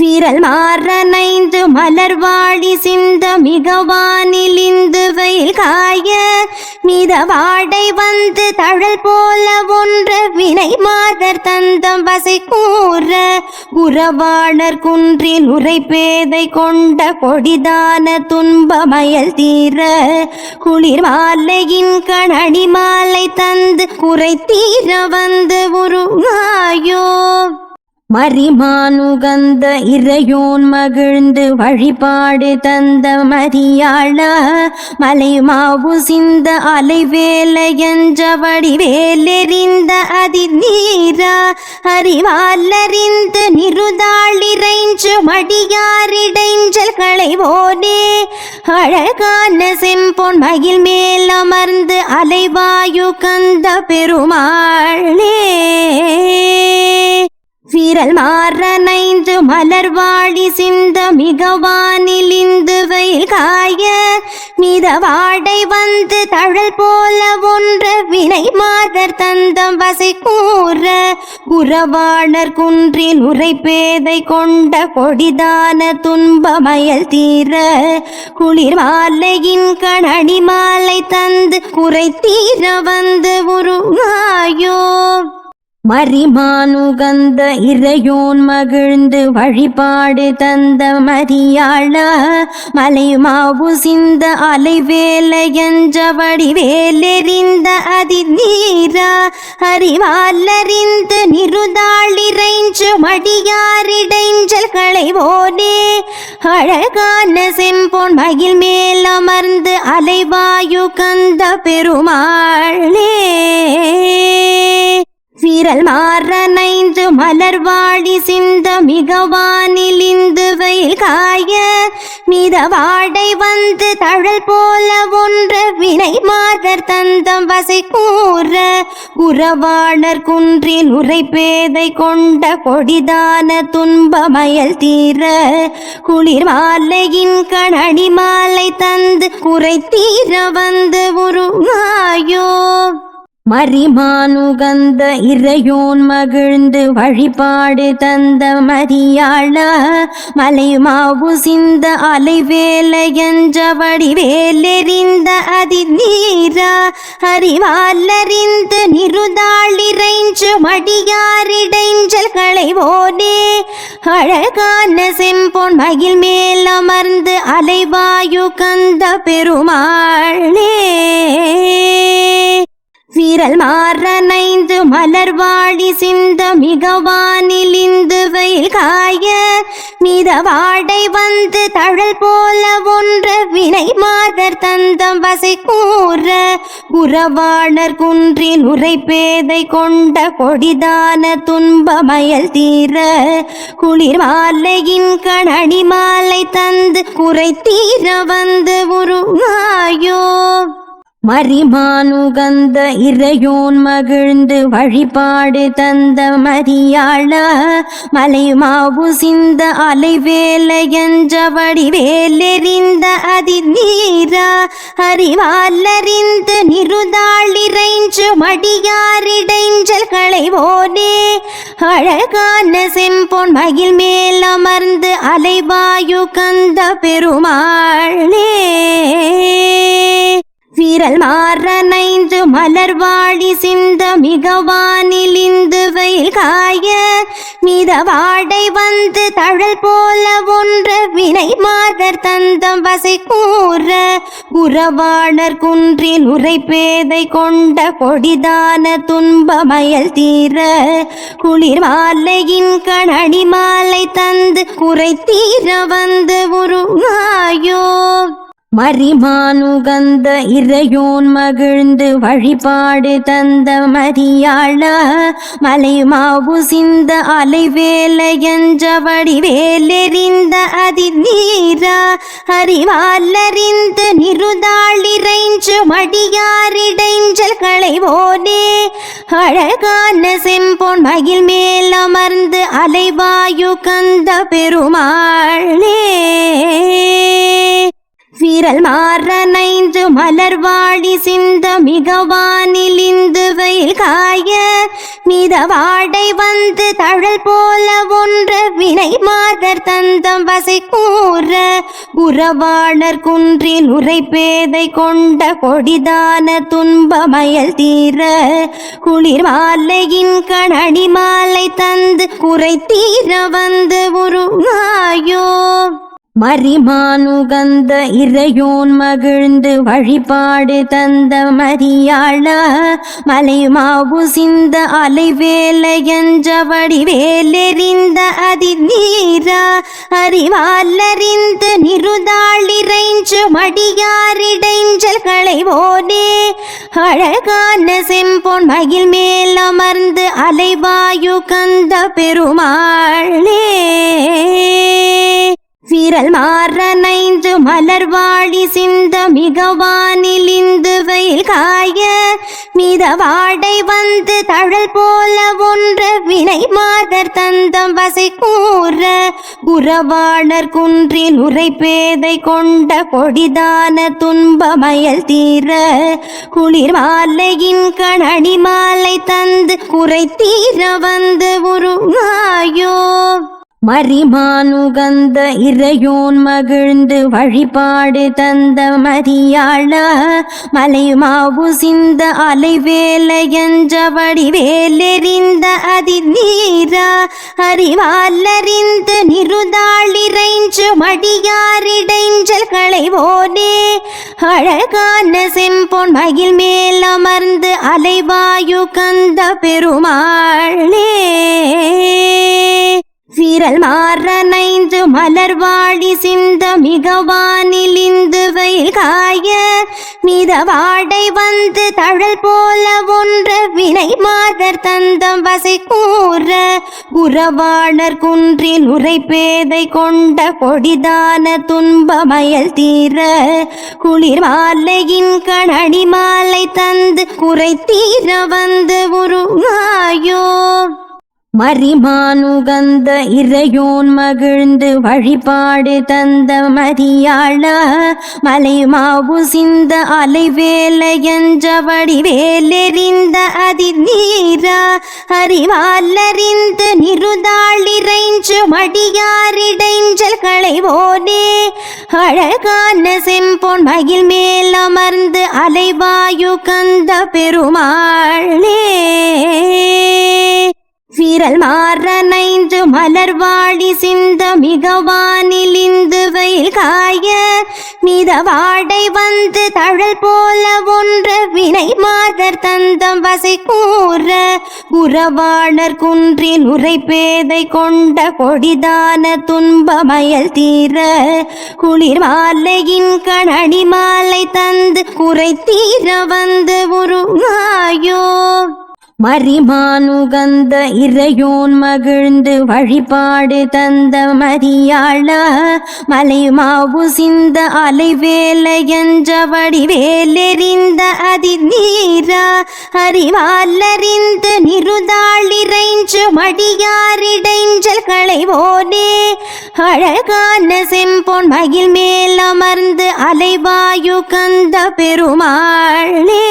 விரல் மாறனைந்து மலர்வாடி சிந்த மிகவானிலிந்து வெயில் காய மித வாடை வந்து தழல் போல ஒன்று வினை மாதர் தந்தம் வசை கூற உறவாளர் குன்றில் உரை பேதை கொண்ட கொடிதான துன்பமயல் தீர குளிர் மாலையின் கணடி மாலை தந்து குறை தீர வந்து உருவாயோ. மரிமானுகந்த இறையோன் மகிழ்ந்து வழிபாடு தந்த மரியாள மலை மாவு சிந்த அலைவேல என்ற வடிவேலெறிந்த அதி நீரா அறிவாலறிந்து நிருதாளிரைஞ்சு மடியாரிடைஞ்சல் களைவோனே. அழகான செம்பொன் மகிழ் மேல் அமர்ந்து அலைவாயு கந்த பெருமாளே. விரல் மாறனைந்து மலர்வாடி சிந்த மிகவானிலிந்து வெயில் காய மித வாடை வந்து தழல் போல ஒன்று வினை மாதர் தந்தம் வசை கூற உறவாளர் குன்றின் உரை பேதை கொண்ட கொடிதான துன்பமயல் தீர குளிர் மாலையின் கணனி மாலை தந்து குறை தீர வந்து உருவாயோ. மரிமானுகந்த இறையோன் மகிழ்ந்து வழிபாடு தந்த மரியாள மலைமாவு சிந்த அலைவேல என்ற வடிவேலெறிந்த அதி நீரா அறிவாலறிந்து நிருதாளிரைஞ்சு மடியாரிடைஞ்சல்களை ஓனே அழகான செம்பொன் மகிழ் மேல் அமர்ந்து அலைவாயு கந்த பெருமாளே. விரல் மாறனைந்து மலர்வாடி சிந்த மிகவானிலிந்து வெயில் காய மித வாடை வந்து தழல் போல ஒன்று வினை மாதர் தந்தம் வசை கூற உறவாளர் குன்றில் உரைப்பேதை கொண்ட கொடிதான துன்பமயல் தீர குளிர் மாலையின் கணடி மாலை தந்து குறை தீர வந்து உருவாயோ. மரிமானுகந்த இறையோன் மகிழ்ந்து வழிபாடு தந்த மரியாள மலைமாவு சிந்த அலைவேல என்ற வடிவேலெறிந்த அதி நீரா அறிவாலறிந்து நிருதாளிரைஞ்சு மடியாரிடைஞ்சல் களைவோனே அழகான செம்பொன் மகிழ் மேல் அமர்ந்து அலைவாயு கந்த பெருமாளே. விரல் மாறனைந்து மலர்வாடி சிந்த மிகவானில் இந்து வெயில் காய மித வாடை வந்து தழல் போல ஒன்ற வினை மாதர் தந்தம் வசை கூற உறவாளர் குன்றின் உரை பேதை கொண்ட கொடிதான துன்பமயல் தீர குளிர் மாலையின் கணனி மாலை தந்து குறை தீர வந்து உருவாயோ. மறிமானுகந்த இறையோன் மகிழ்ந்து வழிபாடு தந்த மரியாள மலை மாவு சிந்த அலைவேல என்ற வடிவேலெறிந்த அதி நீரா அறிவாலறிந்து நிருதாளிரைஞ்சு மடியாரிடைஞ்சல்களை களைவோனே அழகான செம்பொன் மகிழ் மேல் அமர்ந்து அலைவாயு கந்த பெருமாளே. விரல் மாறனைந்து மலர் வாழி சிந்த மிகவானில் இந்து வெயில் காய மித வாடை வந்து தழல் போல ஒன்று வினை மாதர் தந்தம் வசை கூற உறவாளர் குன்றில் பேதை கொண்ட கொடிதான துன்பமயல் தீர குளிர் மாலையின் கணடி மாலை தந்து குறை தீர வந்து உருவாயோ. மரிமானுகந்த இறையோன் மகிழ்ந்து வழிபாடு தந்த மரியாள மலை மாவு சிந்த அலைவேல என்ற வடிவேலெறிந்த அதி நீரா அறிவாலறிந்து நிருதாளிரைஞ்சு மடியாரிடைஞ்சல் களைவோனே அழகான செம்பொன் மகிழ் மேல் அமர்ந்து அலைவாயு கந்த பெருமாளே. விரல் மாறனைந்து மலர்வாடி சிந்த மிகவானில் இந்து வெயில் காய மித வாடை வந்து தழல் போல ஒன்று வினை மாதர் தந்தம் வசை கூற உறவாளர் குன்றில் உரைப்பேதை கொண்ட கொடிதான துன்பமயல் தீர குளிர் மாலையின் கணடி மாலை தந்து குறை தீர வந்து உருவாயோ? மரிமானுகந்த இறையோன் மகிழ்ந்து வழிபாடு தந்த மரியாள மலைமாவு சிந்த அலைவேலை என்ற வடிவேலெறிந்த அதி நீரா அறிவாலறிந்து நிருதாளிரைஞ்சு மடியாரிடைஞ்சல் களைவோனே அழகான செம்பொன் மகிழ் மேல் அமர்ந்து அலைவாயு கந்த பெருமாளே. விரல் மாறனைந்து மலர்வாடி சிந்த மிகவானிலிந்து வெயில் காய மிதவாடை வந்து தழல் போல ஒன்று வினை மாதர் தந்தம் வசை கூற உறவாளர் குன்றில் உரை பேதை கொண்ட கொடிதான துன்பமயல் தீர குளிர் மாலையின் கணனி மாலை தந்து குறை தீர வந்து உருவாயோ மறிமானுகந்த இறையோன் மகிழ்ந்து வழிபாடு தந்த மதியாள மலைமாவு சிந்த அலைவேல என்ற வடிவேலெறிந்த அதி நீரா அறிவாலறிந்து நிருதாளிரைஞ்சு மடியாரிடைஞ்சல் களைவோனே அழகான செம்பொன் மகிழ் மேல் அமர்ந்து அலைவாயு கந்த பெருமாளே. விரல் மாறனைந்து மலர் மலர்வாடி சிந்த மிகவானில் இந்து வெயில் காய மித வாடை வந்து தழல் போல ஒன்று வினை மாதர் தந்தம் வசை கூற உறவாளர் குன்றில் பேதை கொண்ட கொடிதான துன்பமயல் தீர குளிர் மாலையின் கணனி மாலை தந்து குறை தீர வந்து உருவாயோ. மரிமானுகந்த இறையோன் மகிழ்ந்து வழிபாடு தந்த மரியாள மலைமாவு சிந்த அலைவேலை என்ற வடிவேலெறிந்த அதி நீரா அறிவாலறிந்து நிருதாளிரைஞ்சு மடியாரிடைஞ்சல் களைவோனே அழகான செம்பொன் மகிழ் மேல் அமர்ந்து அலைவாயு கந்த பெருமாளே. விரல் மாறனைந்து மலர்வாடி சிந்த மிகவானிலிந்து வெயில் காய மிதவாடை வந்து தழல் போல ஒன்று வினை மாதர் தந்தம் வசை கூற உறவாளர் குன்றின் உரை பேதை கொண்ட கொடிதான துன்பமயல் தீர குளிர் மாலையின் கணனி மாலை தந்து குறை தீர வந்து உருவாயோ மரிமானுகந்த இறையோன் மகிழ்ந்து வழிபாடு தந்த மரியாள மலைமாவு சிந்த அலைவேல என்ற வடிவேலெறிந்த அதி நீரா அறிவாலறிந்து நிருதாளிரைஞ்சு மடியாரிடைஞ்சல் களைவோனே. அழகான செம்பொன் மகிழ் மேல் அமர்ந்து அலைவாயு கந்த பெருமாளே.